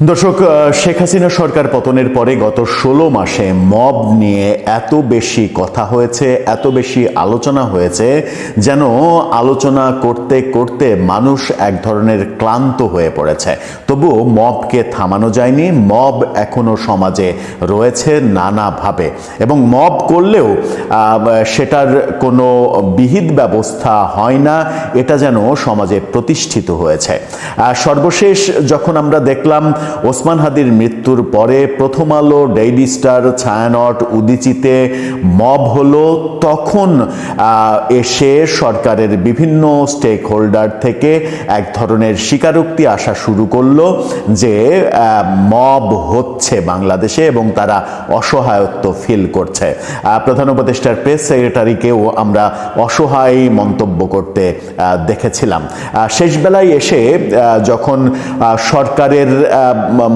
দর্শক শেখ হাসিনা সরকার পতনের পরে গত ষোলো মাসে মব নিয়ে এত বেশি কথা হয়েছে, এত বেশি আলোচনা হয়েছে, যেন আলোচনা করতে করতে মানুষ এক ধরনের ক্লান্ত হয়ে পড়েছে। তবুও মবকে থামানো যায়নি, মব এখনও সমাজে রয়েছে নানাভাবে। এবং মব করলেও সেটার কোনো বিহিত ব্যবস্থা হয় না, এটা যেন সমাজে প্রতিষ্ঠিত হয়েছে। সর্বশেষ যখন আমরা দেখলাম ওসমান হাদির মৃত্যুর পরে প্রথম আলো ডেইলি স্টার ছায়ানট উদিচিতে মব হলো তখন এসে সরকারের বিভিন্ন স্টেক হোল্ডার থেকে এক ধরনের স্বীকারোক্তি আসা শুরু করল যে মব হচ্ছে বাংলাদেশে এবং তারা অসহায়ত্ব ফিল করছে। প্রধান উপদেষ্টার প্রেস সেক্রেটারিকেও আমরা অসহায় মন্তব্য করতে দেখেছিলাম। আহ, শেষ বেলায় এসে যখন সরকারের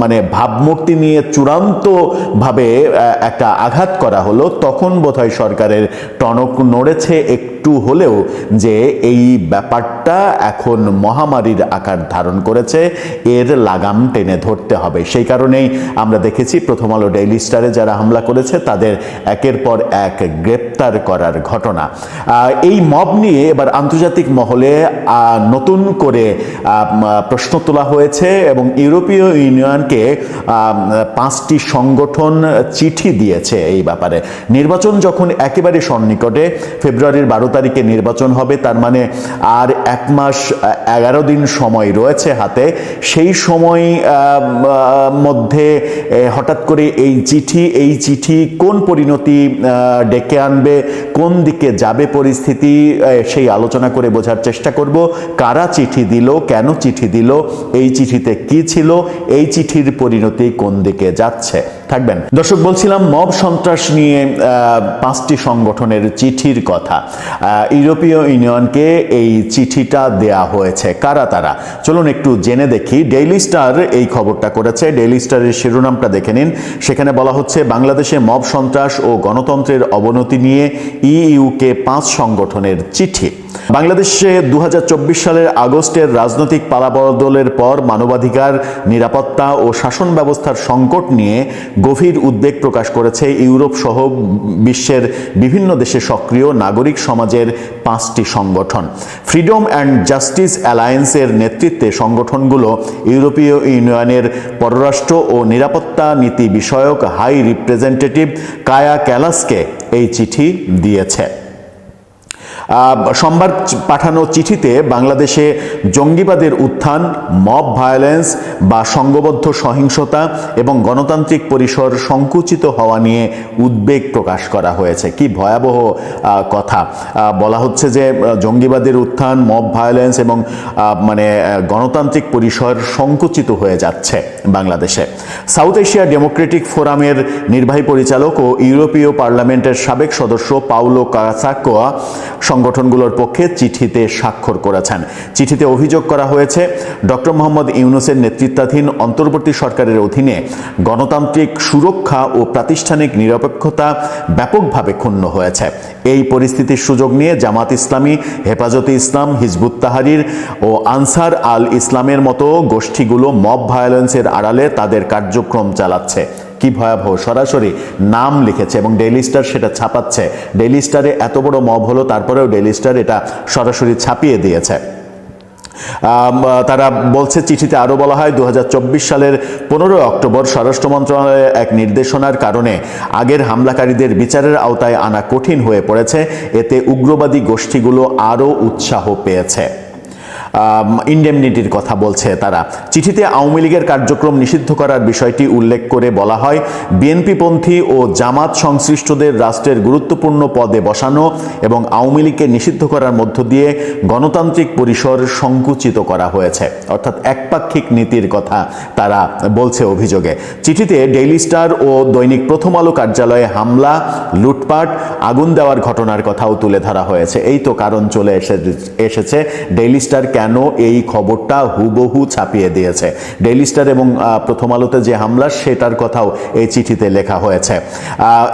মানে ভাবমূর্তি নিয়ে চূড়ান্তভাবে ভাবে একটা আঘাত করা হলো, তখন বোধহয় সরকারের টনক নড়েছে, একটু হলেও যে এই ব্যাপারটা এখন মহামারীর আকার ধারণ করেছে, এর লাগাম টেনে ধরতে হবে। সেই কারণেই আমরা দেখেছি প্রথম আলো ডেইলি স্টারে যারা হামলা করেছে, তাদের একের পর এক গ্রেপ্তার করার ঘটনা। এই মব নিয়ে এবার আন্তর্জাতিক মহলে নতুন করে প্রশ্ন তোলা হয়েছে এবং ইউরোপীয় ইউনিয়নকে পাঁচটি সংগঠন চিঠি দিয়েছে এই ব্যাপারে। নির্বাচন যখন একেবারে সন্নিকটে, ফেব্রুয়ারির বারো তারিখে নির্বাচন হবে, তার মানে আর এক মাস, এগারো দিন সময় রয়েছে হাতে। সেই সময় মধ্যে হঠাৎ করে এই চিঠি এই চিঠি কোন পরিণতি ডেকে আনবে, কোন দিকে যাবে পরিস্থিতি সেই আলোচনা করে বোঝার চেষ্টা করব। কারা চিঠি দিল, কেন চিঠি দিল, এই চিঠিতে কি ছিল, এই চিঠির পরিণতি কোন দিকে যাচ্ছে? থাকবেন। দর্শক, বলছিলাম মব সন্ত্রাস নিয়ে পাঁচটি সংগঠনের চিঠির কথা। ইউরোপীয় ইউনিয়নকে এই চিঠিটা দেয়া হয়েছে। কারা তারা? চলুন একটু জেনে দেখি। ডেইলি স্টার এই খবরটা করেছে। ডেইলি স্টারের শিরোনামটা দেখে নিন। সেখানে বলা হচ্ছে, বাংলাদেশে মব সন্ত্রাস ও গণতন্ত্রের অবনতি নিয়ে ইইউকে পাঁচ সংগঠনের চিঠি। বাংলাদেশে দু হাজার চব্বিশ সালের আগস্টের রাজনৈতিক পালাবদলের পর মানবাধিকার, নিরাপত্তা ও শাসন ব্যবস্থার সংকট নিয়ে গভীর উদ্বেগ প্রকাশ করেছে ইউরোপ সহ বিশ্বের বিভিন্ন দেশে সক্রিয় নাগরিক সমাজের পাঁচটি সংগঠন। ফ্রিডম অ্যান্ড জাস্টিস অ্যালায়েন্সের নেতৃত্বে সংগঠনগুলো ইউরোপীয় ইউনিয়নের পররাষ্ট্র ও নিরাপত্তা নীতি বিষয়ক হাই রিপ্রেজেন্টেটিভ কায়া ক্যালাসকে এই চিঠি দিয়েছে। সোমবার পাঠানো চিঠিতে বাংলাদেশে জঙ্গিবাদের উত্থান, মব ভায়োলেন্স বা সংঘবদ্ধ সহিংসতা এবং গণতান্ত্রিক পরিসর সংকুচিত হওয়া নিয়ে উদ্বেগ প্রকাশ করা হয়েছে। কি ভয়াবহ কথা। বলা হচ্ছে যে জঙ্গিবাদের উত্থান, মব ভায়োলেন্স এবং মানে গণতান্ত্রিক পরিসর সংকুচিত হয়ে যাচ্ছে বাংলাদেশে। সাউথ এশিয়া ডেমোক্রেটিক ফোরামের নির্বাহী পরিচালক ও ইউরোপীয় পার্লামেন্টের সাবেক সদস্য পাউলো কাসাকোয়া সংগঠনগুলোর পক্ষে চিঠিতে স্বাক্ষর করেছেন। চিঠিতে অভিযোগ করা হয়েছে, ডক্টর মোহাম্মদ ইউনুসের নেতৃত্বাধীন অন্তর্বর্তী সরকারের অধীনে গণতান্ত্রিক সুরক্ষা ও প্রাতিষ্ঠানিক নিরপেক্ষতা ব্যাপকভাবে ক্ষুণ্ণ হয়েছে। এই পরিস্থিতির সুযোগ নিয়ে জামাত ইসলামী, হেফাজতে ইসলাম, হিজবুত তাহারির ও আনসার আল ইসলামের মতো গোষ্ঠীগুলো মব ভায়োলেন্সের আড়ালে তাদের কার্যক্রম চালাচ্ছে। কি ভয়াবহ? সরাসরি নাম লিখেছে এবং ডেইলি স্টার সেটা ছাপাচ্ছে। ডেইলি স্টারে এত বড় মব হলো, তারপরেও ডেইলি স্টার এটা সরাসরি ছাপিয়ে দিয়েছে। তারা বলছে, চিঠিতে আরও বলা হয় দু হাজার চব্বিশ সালের পনেরোই অক্টোবর স্বরাষ্ট্র মন্ত্রণালয়ের এক নির্দেশনার কারণে আগের হামলাকারীদের বিচারের আওতায় আনা কঠিন হয়ে পড়েছে। এতে উগ্রবাদী গোষ্ঠীগুলো আরও উৎসাহ পেয়েছে। ইন্ডেমনিটির কথা বলছে তারা। চিঠিতে আওয়ামী লীগের কার্যক্রম নিষিদ্ধ করার বিষয়টি উল্লেখ করে বলা হয় বিএনপিপন্থী ও জামাত সংশ্লিষ্টদের রাষ্ট্রের গুরুত্বপূর্ণ পদে বসানো এবং আওয়ামী লীগকে নিষিদ্ধ করার মধ্য দিয়ে গণতান্ত্রিক পরিসর সংকুচিত করা হয়েছে। অর্থাৎ একপাক্ষিক নীতির কথা তারা বলছে অভিযোগে। চিঠিতে ডেইলি স্টার ও দৈনিক প্রথম আলো কার্যালয়ে হামলা, লুটপাট, আগুন দেওয়ার ঘটনার কথাও তুলে ধরা হয়েছে। এই তো কারণ চলে এসে এসেছে ডেইলি স্টার কেন কেন এই খবরটা হুবহু ছাপিয়ে দিয়েছে? ডেইলি স্টার এবং প্রথম আলোতে যে হামলা, সেটার কথাও এই চিঠিতে লেখা হয়েছে।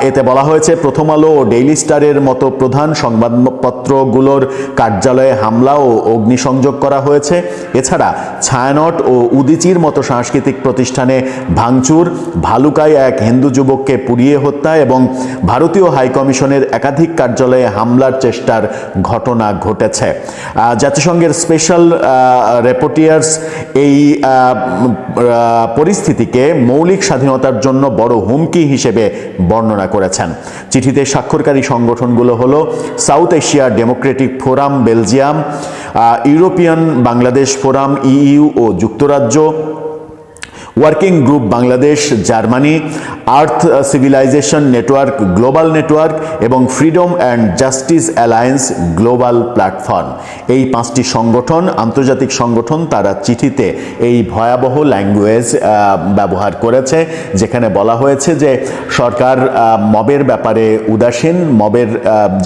এতে বলা হয়েছে, প্রথম আলো ও ডেইলি স্টারের মতো প্রধান সংবাদপত্রগুলোর কার্যালয়ে হামলা ও অগ্নিসংযোগ করা হয়েছে। এছাড়া ছায়ানট ও উদিচির মতো সাংস্কৃতিক প্রতিষ্ঠানে ভাঙচুর, ভালুকায় এক হিন্দু যুবককে পুড়িয়ে হত্যা এবং ভারতীয় হাইকমিশনের একাধিক কার্যালয়ে হামলার চেষ্টার ঘটনা ঘটেছে। জাতিসংঘের স্পেশাল রেপোর্টিয়ার্স এই আহ, উম, আহ, পরিস্থিতিকে মৌলিক স্বাধীনতার জন্য বড় হুমকি হিসেবে বর্ণনা করেছেন। চিঠিতে স্বাক্ষরকারী সংগঠনগুলো হলো south Asia democratic forum Belgium European Bangladesh forum EU ও যুক্তরাজ্য working group Bangladesh Germany earth civilisation network global network এবং freedom and justice alliance global platform এই পাঁচটি সংগঠন, আন্তর্জাতিক সংগঠন, তারা চিঠিতে এই ভয়াবহ ল্যাঙ্গুয়েজ ব্যবহার করেছে, যেখানে বলা হয়েছে যে সরকার মবের ব্যাপারে উদাসীন, মবের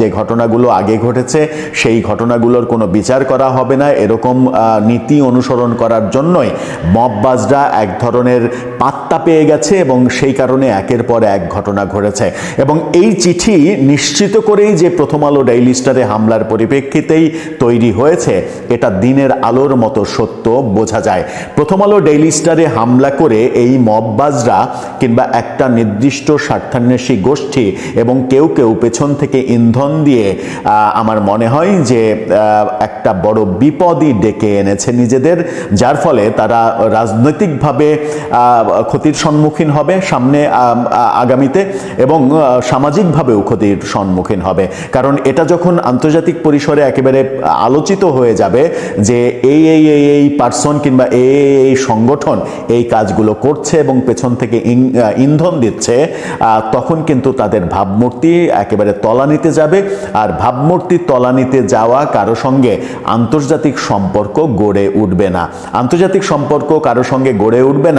যে ঘটনাগুলো আগে ঘটেছে, সেই ঘটনাগুলোর কোনো বিচার করা হবে না। এরকম নীতি অনুসরণ করার জন্যই মববাজরা এক ধরনের পাত্তা পেয়ে গেছে এবং সেই কারণে একের পর এক ঘটনা ঘটেছে। এবং এই চিঠি নিশ্চিত করেই যে প্রথম আলো ডেইলি স্টারে হামলার পরিপ্রেক্ষিতেই তৈরি হয়েছে, এটা দিনের আলোর মতো সত্য বোঝা যায়। প্রথম আলো ডেইলি স্টারে হামলা করে এই মববাজরা কিংবা একটা নির্দিষ্ট স্বার্থান্বেষী গোষ্ঠী এবং কেউ কেউ পেছন থেকে ইন্ধন দিয়ে আমার মনে হয় যে একটা বড় বিপদই ডেকে এনেছে নিজেদের, যার ফলে তারা রাজনৈতিকভাবে ক্ষতির সম্মুখীন হবে সামনে আগামীতে এবং সামাজিকভাবেও ক্ষতির সম্মুখীন হবে। কারণ এটা যখন আন্তর্জাতিক পরিসরে একেবারে আলোচিত হয়ে যাবে যে এই এই এই এই পার্সন কিংবা এই এই সংগঠন এই কাজগুলো করছে এবং পেছন থেকে ইন- ইন্ধন দিচ্ছে তখন কিন্তু তাদের ভাবমূর্তি একেবারে তলানিতে যাবে। আর ভাবমূর্তি তলানিতে যাওয়া কারও সঙ্গে আন্তর্জাতিক সম্পর্ক গড়ে উঠবে না। আন্তর্জাতিক সম্পর্ক কারও সঙ্গে গড়ে উঠবে না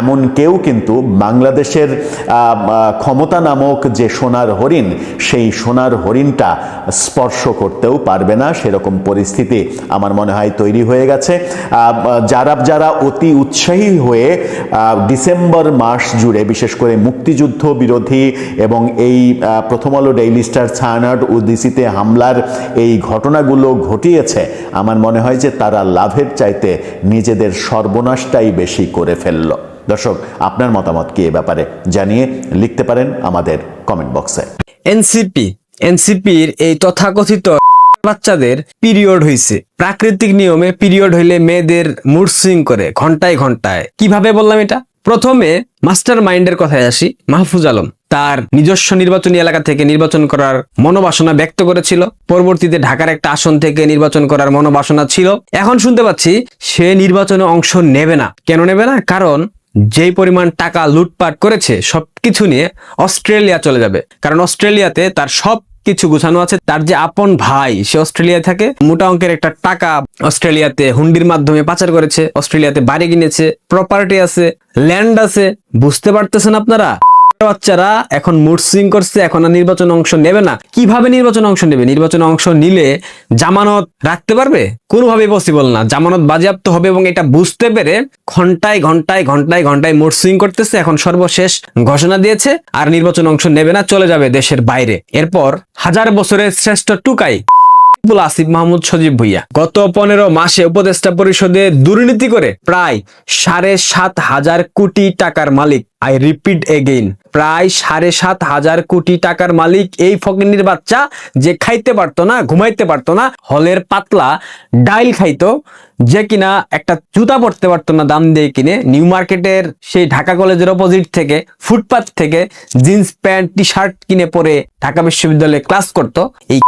এমন কেউ কিন্তু বাংলাদেশের ক্ষমতা নামক যে সোনার হরিণ, সেই সোনার হরিণটা স্পর্শ করতেও পারবে না। সেরকম পরিস্থিতি আমার মনে হয় তৈরি হয়ে গেছে। যারা যারা অতি উৎসাহী হয়ে ডিসেম্বর মাস জুড়ে, বিশেষ করে মুক্তিযুদ্ধ বিরোধী এবং এই প্রথম আলো ডেইলি স্টার ছায়ানট উদ্দিসিতে হামলার এই ঘটনাগুলো ঘটিয়েছে, আমার মনে হয় যে তারা লাভের চাইতে নিজেদের সর্বনাশটাই বেশি করে ফেলল। দর্শক, আপনার মতামত কি এ ব্যাপারে জানিয়ে লিখতে পারেন আমাদের কমেন্ট বক্সে। এনসিপি, এনসিপির এই তথাকথিত বাচ্চাদের পিরিয়ড হইছে। প্রাকৃতিক নিয়মে পিরিয়ড হইলে মেয়েদের মুড সুইং করে ঘন্টায় ঘন্টায়। কীভাবে বললাম এটা? প্রথমে মাস্টার মাইন্ডের কথায় আসি, মাহফুজ আলম। তার নিজস্ব নির্বাচনী এলাকা থেকে নির্বাচন করার মনোবাসনা ব্যক্ত করেছিল। পরবর্তীতে ঢাকার একটা আসন থেকে নির্বাচন করার মনোবাসনা ছিল। এখন শুনতে পাচ্ছি সে নির্বাচনে অংশ নেবে না। কেন নেবে না? কারণ যেই পরিমাণ টাকা লুটপাট করেছে, সবকিছু নিয়ে অস্ট্রেলিয়া চলে যাবে। কারণ অস্ট্রেলিয়াতে তার সব কিছু গুছানো আছে। তার যে আপন ভাই, সে অস্ট্রেলিয়ায় থাকে। মোটা অঙ্কের একটা টাকা অস্ট্রেলিয়াতে হুন্ডির মাধ্যমে পাচার করেছে। অস্ট্রেলিয়াতে বাড়ি কিনেছে। প্রপার্টি আছে ল্যান্ড আছে। বুঝতে পারতেছেন আপনারা? বাচ্চারা এখন মুড করছে, এখন আর নির্বাচন অংশ নেবে না। কীভাবে নির্বাচন অংশ নেবে? নির্বাচন অংশ নিলে জামানত রাখতে পারবে? কোনোভাবেই পসিবল না। জামানত বাজেয়াপ্ত হবে এবং এটা বুঝতে পেরে ঘন্টায় ঘন্টায় ঘন্টায় ঘন্টায় মুড সুইং করতেছে, এখন সর্বশেষ ঘোষণা দিয়েছে, আর নির্বাচন অংশ নেবে না, চলে যাবে দেশের বাইরে। এরপর হাজার বছরের শ্রেষ্ঠ টুকাই। আবুল আসিফ মাহমুদ সজীব ভুইয়া। গত পনেরো মাসে উপদেষ্টা পরিষদে দুর্নীতি করে প্রায় সাড়ে সাত হাজার কোটি টাকার মালিক। আই রিপিট এগেইন, প্রায় সাড়ে সাত হাজার কোটি টাকার মালিক এই ফকিনির বাচ্চা যে খাইতে পারতো না, ঘুমাইতে পারতো না, হলের পাতলা ডাইল খাইতো, যে কিনা একটা জুতা পড়তে পারতো না দাম দিয়ে কিনে, নিউ মার্কেটের সেই ঢাকা কলেজের অপোজিট থেকে ফুটপাথ থেকে, জিন্স প্যান্ট টি শার্ট কিনে পরে ঢাকা বিশ্ববিদ্যালয়ে ক্লাস করতো, এই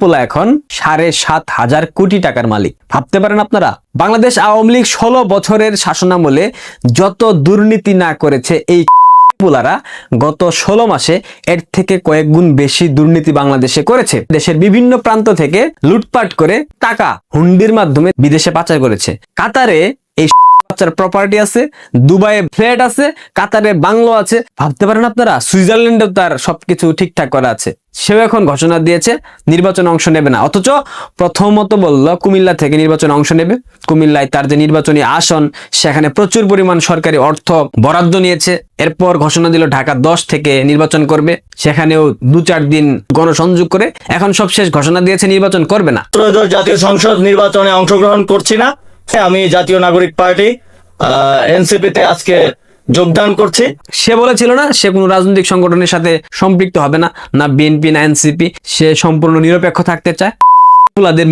পোলা এখন সাড়ে সাত হাজার কোটি টাকার মালিক। ভাবতে পারেন আপনারা, বাংলাদেশ আওয়ামী লীগ ষোলো বছরের শাসনামলে যত দুর্নীতি না করেছে এই পোলারা গত ষোলো মাসে এর থেকে কয়েক গুণ বেশি দুর্নীতি বাংলাদেশে করেছে। দেশের বিভিন্ন প্রান্ত থেকে লুটপাট করে টাকা হুন্ডির মাধ্যমে বিদেশে পাচার করেছে। কাতারে এই বাচ্চার প্রপার্টি আছে, দুবাইয়ে ফ্ল্যাট আছে, কাতারে বাংলো আছে। ভাবতে পারেন আপনারা সুইজারল্যান্ডেও তার সবকিছু ঠিকঠাক করা আছে। সেও এখন ঘোষণা দিয়েছে, নির্বাচনে অংশ নেবে না। অথচ প্রথমত বলল, কুমিল্লা থেকে নির্বাচনে অংশ নেবে। কুমিল্লায় তার যে নির্বাচনী আসন, সেখানে প্রচুর পরিমাণ সরকারি অর্থ বরাদ্দ নিয়েছে। এরপর ঘোষণা দিল, ঢাকা দশ থেকে নির্বাচন করবে। সেখানেও দু চার দিন গণসংযোগ করে। এখন সব শেষ ঘোষণা দিয়েছে, নির্বাচন করবে না। জাতীয় সংসদ নির্বাচনে অংশগ্রহণ করছি না। আমি জাতীয় নাগরিক পার্টি এনসিপিতে আজকে যোগদান করছি। সে বলেছিল না, সে কোনো রাজনৈতিক সংগঠনের সাথে সম্পৃক্ত হবে না না বিএনপি না এনসিপি সে সম্পূর্ণ নিরপেক্ষ থাকতে চায়।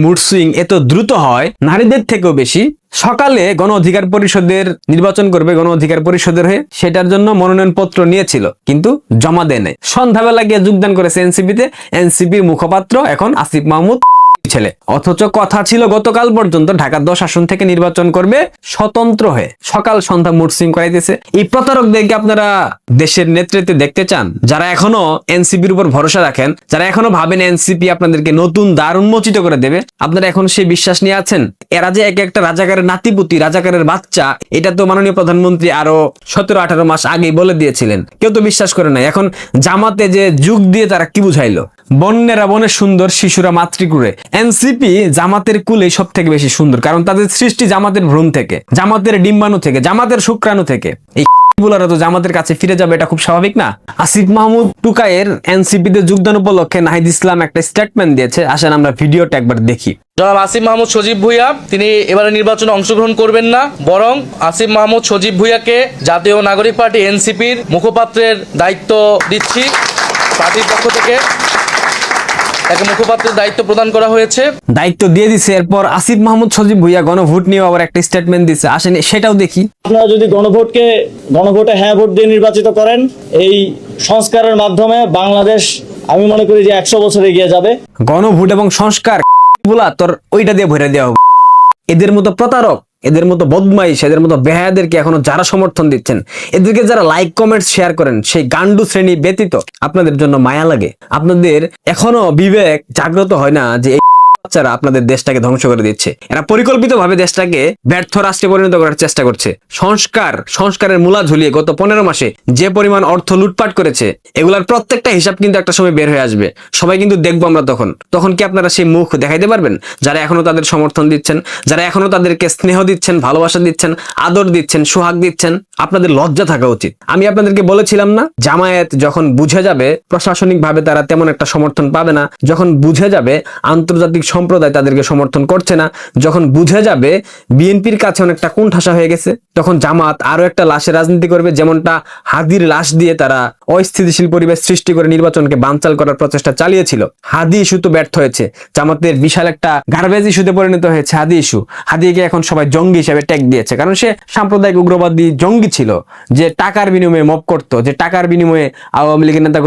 মুড সুইং এত দ্রুত হয়, নারীদের থেকেও বেশি, সকালে গণ অধিকার পরিষদের নির্বাচন করবে গণ অধিকার পরিষদের হয়ে, সেটার জন্য মনোনয়ন পত্র নিয়েছিল, কিন্তু জমা দেয় নাই। সন্ধ্যাবেলা গিয়ে যোগদান করেছে এনসিপিতে এনসিপির মুখপাত্র এখন আসিফ মাহমুদ। ছেলে। অথচ কথা ছিল গতকাল পর্যন্ত ঢাকা দশ আসন থেকে নির্বাচন করবে স্বতন্ত্র হয়ে। সকাল সন্ধ্যা মুরসিং করাইতেছে। এই প্রতারকদেরকে আপনারা দেশের নেতৃত্বে দেখতে চান? যারা এখনও এনসিপির উপর ভরসা রাখেন, যারা এখনও ভাবেন এনসিপি আপনাদেরকে নতুন দ্বার উন্মোচিত করে দেবে, আপনারা এখন সেই বিশ্বাস নিয়ে আছেন? এরা যে এক একটা রাজাকারের নাতিপুতি, রাজাকারের বাচ্চা, এটা তো মাননীয় প্রধানমন্ত্রী আরও সতেরো, আঠারো মাস আগেই বলে দিয়েছিলেন। কেউ তো বিশ্বাস করে নাই। এখন জামাতে যে যুগ দিয়ে তারা কি বুঝাইলো? বন্যেরা বনে সুন্দর শিশুরা মাতৃকুড়ে এনসিপি জামাতের কুলে সব থেকে বেশি সুন্দর, কারণ তাদের সৃষ্টি জামাতের ভ্রূণ থেকে, জামাতের ডিম্বাণু থেকে, জামাতের শুক্রাণু থেকে। এই বুলারা তো জামাতের কাছে ফিরে যাবে, এটা খুব স্বাভাবিক না? আসিফ মাহমুদ টুকায়ের এনসিপি তে যোগদান উপলক্ষে নাহিদ ইসলাম একটা স্টেটমেন্ট দিয়েছে। আসেন আমরা ভিডিওটা একবার দেখি। জনাব আসিফ মাহমুদ সজীব ভুইয়া, তিনি এবারে নির্বাচনে অংশগ্রহণ করবেন না, বরং আসিফ মাহমুদ সজীব ভুইয়াকে জাতীয় নাগরিক পার্টি এনসিপির মুখপাত্রের দায়িত্ব দিচ্ছি। পার্টির পক্ষ থেকে তাকে মুখপাত্রের দায়িত্ব প্রদান করা হয়েছে। দায়িত্ব দিয়ে দিছে। এরপর আসিফ মাহমুদ সজীব ভুইয়া গণভোট নিয়ে আবার একটা স্টেটমেন্ট দিছে। আসেন সেটাও দেখি। আপনারা যদি গণভোটকে গণভোটে হ্যাঁ ভোট দিয়ে নির্বাচিত করেন এই সংস্কারের মাধ্যমে বাংলাদেশ আমি মনে করি যে একশো বছর এগিয়ে যাবে। গণভোট এবং সংস্কারগুলা তোর ওইটা দিয়ে ভরে দেওয়া হবে। এদের মতো প্রতারক এদের মতো বদমাইশ, এদের মতো বেহায়াদেরকে এখনও যারা সমর্থন দিচ্ছেন, এদেরকে যারা লাইক কমেন্ট শেয়ার করেন, সেই গান্ডু শ্রেণি ব্যতীত আপনাদের জন্য মায়া লাগে। আপনাদের এখনও বিবেক জাগ্রত হয় না যে বাচ্চারা আপনাদের দেশটাকে ধ্বংস করে দিচ্ছে। এরা পরিকল্পিতভাবে দেশটাকে ব্যর্থ রাষ্ট্রে পরিণত করার চেষ্টা করছে। সংস্কার, সংস্কারের মূলা ঝুলিয়ে গত পনেরো মাসে যে পরিমাণ অর্থ লুটপাট করেছে, এগুলার প্রত্যেকটা হিসাব কিন্তু একটা সময় বের হয়ে আসবে। সবাই কিন্তু দেখব আমরা তখন। তখন কি আপনারা সেই মুখ দেখাইতে পারবেন? যারা এখনও তাদের সমর্থন দিচ্ছেন, যারা এখনও তাদেরকে স্নেহ দিচ্ছেন, ভালোবাসা দিচ্ছেন, আদর দিচ্ছেন, সোহাগ দিচ্ছেন, আপনাদের লজ্জা থাকা উচিত। আমি আপনাদেরকে বলেছিলাম না, জামায়াত যখন বুঝে যাবে প্রশাসনিক ভাবে তারা তেমন একটা সমর্থন পাবে না, যখন বুঝে যাবে, আন্তর্জাতিক সম্প্রদায় তাদেরকে সমর্থন করছে না। যখন বুঝে যাবে, বিএনপির কাছে অনেকটা কোণঠাসা হয়ে গেছে। তখন জামাত আরও একটা লাশের রাজনীতি করবে, যেমনটা হাদির লাশ দিয়ে তারা অস্থিতিশীল পরিবেশ সৃষ্টি করে নির্বাচনকে বানচাল করার প্রচেষ্টা চালিয়েছিল। হাদি ইস্যু তো ব্যর্থ হয়েছে। জামাতের বিশাল একটা গার্বেজ ইস্যুতে পরিণত হয়েছে হাদি ইস্যু। হাদিকে এখন সবাই জঙ্গি হিসেবে ট্যাগ দিয়েছে, কারণ সে সাম্প্রদায়িক উগ্রবাদী জঙ্গি ছিল। যে টাকার বিনিময়ে মপ করত, যে টাকার বিনিময়ে আওয়ামী লীগের নেতা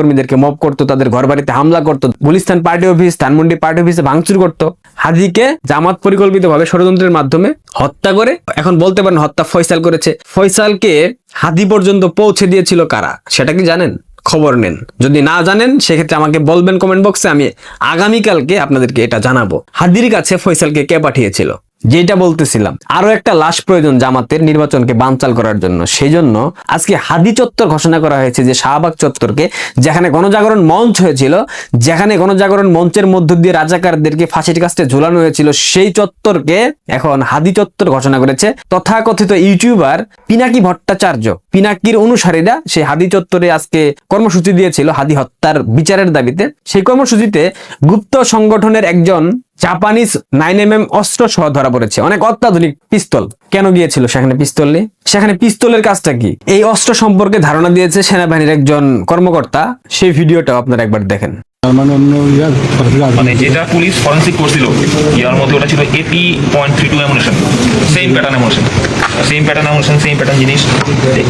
মপ করতো, তাদের ঘর বাড়িতে হামলা করতো। Gulistan party office Dhanmondi party অফিসে ভাঙচুর করতো। হাদিকে জামাত পরিকল্পিতভাবে ষড়যন্ত্রের মাধ্যমে হত্যা করে, এখন বলতে পারেন হত্যা ফয়সাল করেছে। ফয়সালকে হাদি পর্যন্ত পৌঁছে দিয়েছিল কারা? সেটা কি জানেন? খবর নেন। যদি না জানেন, সেক্ষেত্রে আমাকে বলবেন কমেন্ট বক্সে, আমি আগামীকালকে আপনাদেরকে এটা জানাব। হাদির কাছে ফয়সালকে কে পাঠিয়েছিল? যেটা বলতেছিলাম, আরও একটা লাশ প্রয়োজন জামাতের নির্বাচনকে বানচাল করার জন্য। সেই জন্য আজকে হাদি চত্বর ঘোষণা করা হয়েছে যে শাহবাগ চত্বরকে, যেখানে গণজাগরণ মঞ্চ হয়েছিল, যেখানে গণজাগরণ মঞ্চের মধ্য দিয়ে রাজাকারদেরকে ফাঁসির কাছে ঝুলানো হয়েছিল, সেই চত্বরকে এখন হাদি চত্বর ঘোষণা করেছে তথাকথিত ইউটিউবার পিনাকি ভট্টাচার্য। পিনাকির অনুসারীরা সেই হাদি চত্বরে আজকে কর্মসূচি দিয়েছিল, হাদি হত্যার বিচারের দাবিতে। সেই কর্মসূচিতে গুপ্ত সংগঠনের একজন জাপানিজ নাইন এম এম অস্ত্র সহ ধরা পড়েছে। অনেক অত্যাধুনিক পিস্তল। কেন গিয়েছিল সেখানে পিস্তল নিয়ে? সেখানে পিস্তলের কাজটা কি? এই অস্ত্র সম্পর্কে ধারণা দিয়েছে সেনাবাহিনীর একজন কর্মকর্তা। সেই ভিডিওটাও আপনারা একবার দেখেন। মানে অন্য ইয়ার মানে যেটা পুলিশ ফরেন্সিক করছিল ইয়ার মধ্যে ওটা ছিল AP point three two ammunition same pattern ammunition same pattern ammunition same pattern জিনিস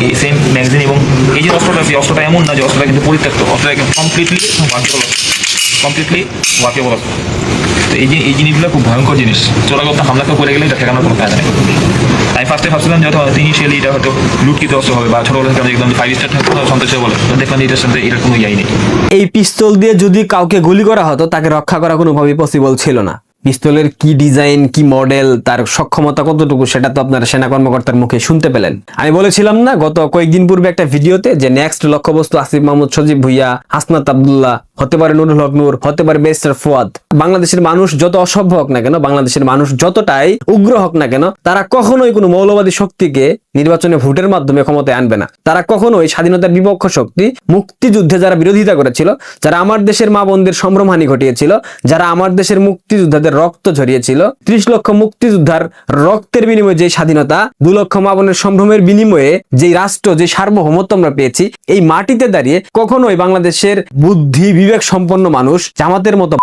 এই সেম ম্যাগাজিন এবং এই যে অস্ত্রটা আছে অস্ত্রটা এমন না যে অস্ত্রটা কিন্তু পরিত্যক্ত অস্ত্রটা কমপ্লিটলি ওয়াকেবল কমপ্লিটলি ওয়াকেবল অস্ত্র তো এই যে এই জিনিসগুলো খুব ভয়ঙ্কর জিনিস। চোরা করতে হামলা কেউ করে গেলে এটা ঠেকানোর কোনো ফায়দা নেই। আমি ফার্স্টে ভাবছিলাম যে হয়তো ইনিশিয়ালি এটা হয়তো লুটকিত অস্ত্র হবে, বা ছোটবেলা থেকে একদম ফাইভ স্টার থাকতো সন্তোষ বলে। দেখলাম এটার সাথে এটার কোনো ইয়াই নেই এই পিস্তল দিয়ে যদি কাউকে গুলি করা হতো, তাকে রক্ষা করা কোনোভাবেই পসিবল ছিল না। পিস্তলের কি ডিজাইন কি মডেল তার সক্ষমতা কতটুকু, সেটা তো আপনারা সেনা কর্মকর্তার মুখে শুনতে পেলেন। আমি বলেছিলাম না, গত কয়েকদিন পূর্বে একটা ভিডিওতে যে নেক্সট লক্ষ্যবস্তু আসিফ মাহমুদ, সজীব ভুইয়া, হাসনাত আব্দুল্লাহ হতে পারে নুরুল হক নূর, হতে পারে বেস্টার ফুয়াদ। বাংলাদেশের মানুষ যত অসভ্য হোক না কেন, বাংলাদেশের মানুষ যতটাই উগ্র হোক না কেন, তারা কখনোই কোনো মৌলবাদী শক্তিকে নির্বাচনে ভোটের মাধ্যমে ক্ষমতায় আনবে না। তারা কখনোই স্বাধীনতার বিপক্ষ শক্তি, মুক্তিযুদ্ধে যারা বিরোধিতা করেছিল, যারা আমার দেশের মা বোনদের সম্ভ্রমহানি ঘটিয়েছিল, যারা আমার দেশের মুক্তিযোদ্ধাদের রক্ত ঝরিয়েছিল, ত্রিশ লক্ষ মুক্তিযোদ্ধার রক্তের বিনিময়ে যে স্বাধীনতা, দু লক্ষ মা বোনের সম্ভ্রমের বিনিময়ে যে রাষ্ট্র, যে সার্বভৌমত্ব আমরা পেয়েছি, এই মাটিতে দাঁড়িয়ে কখনোই বাংলাদেশের বুদ্ধি বিবেক সম্পন্ন মানুষ জামাতের মতো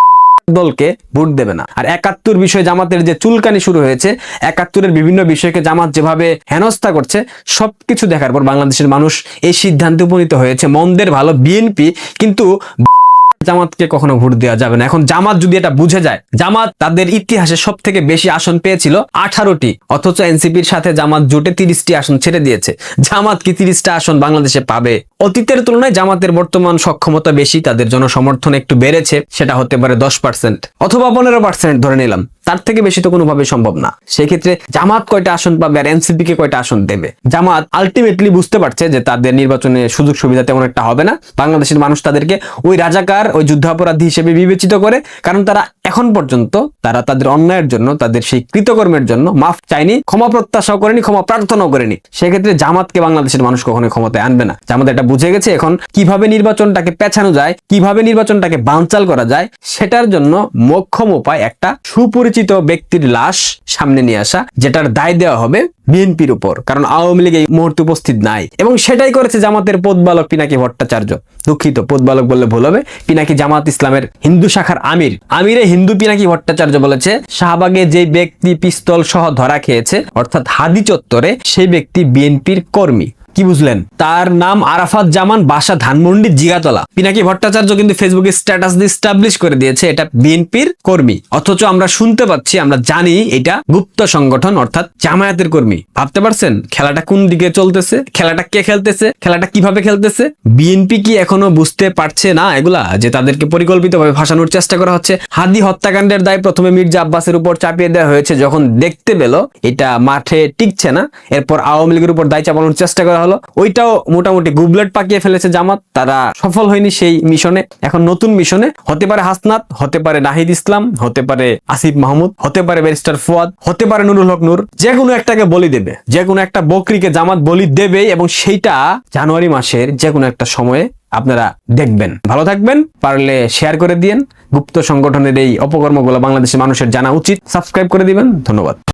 দলকে ভোট দেবে না। আর একাত্তর বিষয়ে জামাতের যে চুলকানি শুরু হয়েছে, একাত্তরের বিভিন্ন বিষয়কে জামাত যেভাবে হেনস্থা করছে, সবকিছু দেখার পর বাংলাদেশের মানুষ এই সিদ্ধান্তে উপনীত হয়েছে। মন্দের ভালো বিএনপি, কিন্তু জামাতকে কখনো ভোট দেওয়া যাবে না। এখন জামাত যদি এটা বুঝে যায়, জামাত তাদের ইতিহাসে সব থেকে বেশি আসন পেয়েছিল আঠারোটি, অথচ এনসিপির সাথে জামাত জোটে তিরিশটি আসন ছেড়ে দিয়েছে। জামাত কি তিরিশটা আসন বাংলাদেশে পাবে? অতীতের তুলনায় জামাতের বর্তমান সক্ষমতা বেশি, তাদের জনসমর্থন একটু বেড়েছে, সেটা হতে পারে দশ পার্সেন্ট অথবা পনেরো পার্সেন্ট ধরে নিলাম। তার থেকে বেশি তো কোনোভাবে সম্ভব না। সেক্ষেত্রে জামাত কয়টা আসন পাবে আর এনসিপি কে কয়টা আসন দেবে? জামাত আলটিমেটলি বুঝতে পারছে যে তাদের নির্বাচনে সুযোগ সুবিধা তেমন একটা হবে না। বাংলাদেশের মানুষ তাদেরকে ওই রাজাকার, ওই যুদ্ধাপরাধী হিসেবে বিবেচিত করে, কারণ তারা এখন পর্যন্ত তারা তাদের অন্যায়ের জন্য, তাদের সেই কৃতকর্মের জন্য মাফ চায়নি, ক্ষমা প্রত্যাশাও করেনি, ক্ষমা প্রার্থনাও করেনি। সেক্ষেত্রে জামাতকে বাংলাদেশের মানুষ কখনোই ক্ষমতায় আনবে না। জামাত এটা বুঝে গেছে এখন কীভাবে নির্বাচনটাকে পেছানো যায়, কীভাবে নির্বাচনটাকে বানচাল করা যায়, সেটার জন্য মোক্ষম উপায় একটা সুপরিচিত ব্যক্তির লাশ সামনে নিয়ে আসা, যেটার দায় দেওয়া হবে বিএনপির উপর। কারণ আওয়ামী লীগ এই মুহূর্তে উপস্থিত নাই। এবং সেটাই করেছে জামাতের পদবালক পিনাকি ভট্টাচার্য। দুঃখিত পদবালক বললে ভুল হবে। পিনাকি জামাত ইসলামের হিন্দু শাখার আমির। আমিরে হিন্দু পিনাকি ভট্টাচার্য বলেছে, শাহবাগে যে ব্যক্তি পিস্তল সহ ধরা খেয়েছে, অর্থাৎ হাদি চত্বরে, সেই ব্যক্তি বিএনপির কর্মী। কি বুঝলেন? তার নাম আরাফাত জামান বাসা ধানমন্ডি জিগাতলা। পিনাকি ভট্টাচার্য কিন্তু ফেসবুকে স্ট্যাটাস দিয়ে স্টাবলিশ করে দিয়েছে, এটা বিএনপির কর্মী। অথচ আমরা শুনতে পাচ্ছি, আমরা জানি এটা গুপ্ত সংগঠন, অর্থাৎ জামায়াতের কর্মী। ভাবতে পারছেন, খেলাটা কোন দিকে চলতেছে? খেলাটা কে খেলতেছে? খেলাটা কীভাবে খেলতেছে? বিএনপি কি এখনও বুঝতে পারছে না এগুলা? যে তাদেরকে পরিকল্পিতভাবে ফাঁসানোর চেষ্টা করা হচ্ছে। হাদি হত্যাকাণ্ডের দায় প্রথমে মির্জা আব্বাসের উপর চাপিয়ে দেওয়া হয়েছে, যখন দেখতে পেল এটা মাঠে টিকছে না। এরপর আওয়ামী লীগের উপর দায় চাপানোর চেষ্টা করা হলো। ওইটাও মোটামুটি গুবলেট পাকিয়ে ফেলেছে জামাত। তারা সফল হয়নি সেই মিশনে। এখন নতুন মিশনে হতে পারে হাসনাত, হতে পারে নাহিদ ইসলাম, হতে পারে আসিফ মাহমুদ, হতে পারে ব্যারিস্টার ফুয়াদ, হতে পারে নুরুল হক নূর। যে কোনো একটাকে বলি দেবে। যে কোনো একটা বকরিকে জামাত বলি দেবে এবং সেইটা জানুয়ারি মাসের যে কোনো একটা সময়ে আপনারা দেখবেন। ভালো থাকবেন, পারলে শেয়ার করে দিয়েন। গুপ্ত সংগঠনের এই অপকর্মগুলো বাংলাদেশের মানুষের জানা উচিত। সাবস্ক্রাইব করে দিবেন। ধন্যবাদ।